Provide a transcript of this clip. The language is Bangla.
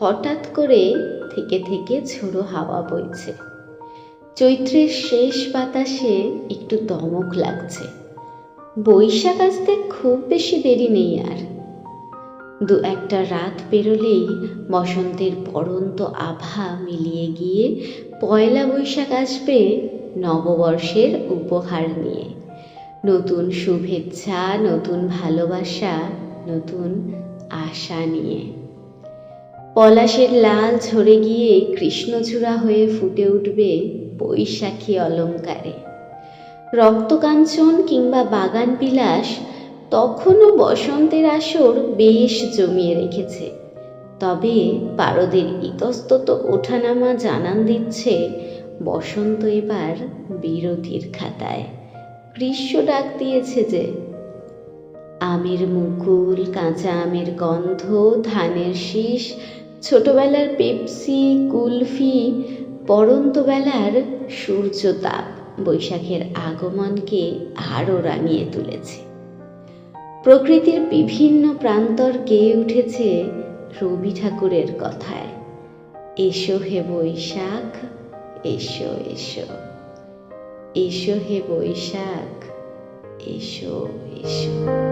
হঠাৎ করে থেকে থেকে ঝোড়ো হাওয়া বইছে। চৈত্রের শেষ বাতাসে একটু দমক লাগছে। বৈশাখ আসতে খুব বেশি দেরি নেই আর। দু একটা রাত পেরোলেই বসন্তের পড়ন্ত আভা মিলিয়ে গিয়ে পয়লা বৈশাখ আসবে নববর্ষের উপহার নিয়ে। নতুন শুভেচ্ছা, নতুন ভালোবাসা, নতুন আশা নিয়ে। পলাশের লাল ঝরে গিয়ে কৃষ্ণচূড়া হয়ে ফুটে উঠবে বৈশাখী অলংকারে রক্তকাঞ্চন কিংবা বাগান বিলাস তখনও বসন্তের আসর বেশ জমিয়ে রেখেছে। তবে পারদের ইতস্তত ওঠানামা জানান দিচ্ছে, বসন্ত এবার বিরতির খাতায়। গ্রীষ্ম ডাক দিয়েছে যে আমের মুকুল, কাঁচা আমের গন্ধ, ধানের শীষ, ছোটবেলার পেপসি, কুলফি পড়ন্তবেলার সূর্যতাপ, বৈশাখের আগমনকে আরও রাঙিয়ে তুলেছে। প্রকৃতির বিভিন্ন প্রান্তর গেয়ে উঠেছে রবি ঠাকুরের কথায়। এসো হে বৈশাখ, এসো এসো এসো হে বৈশাখ, এসো এসো।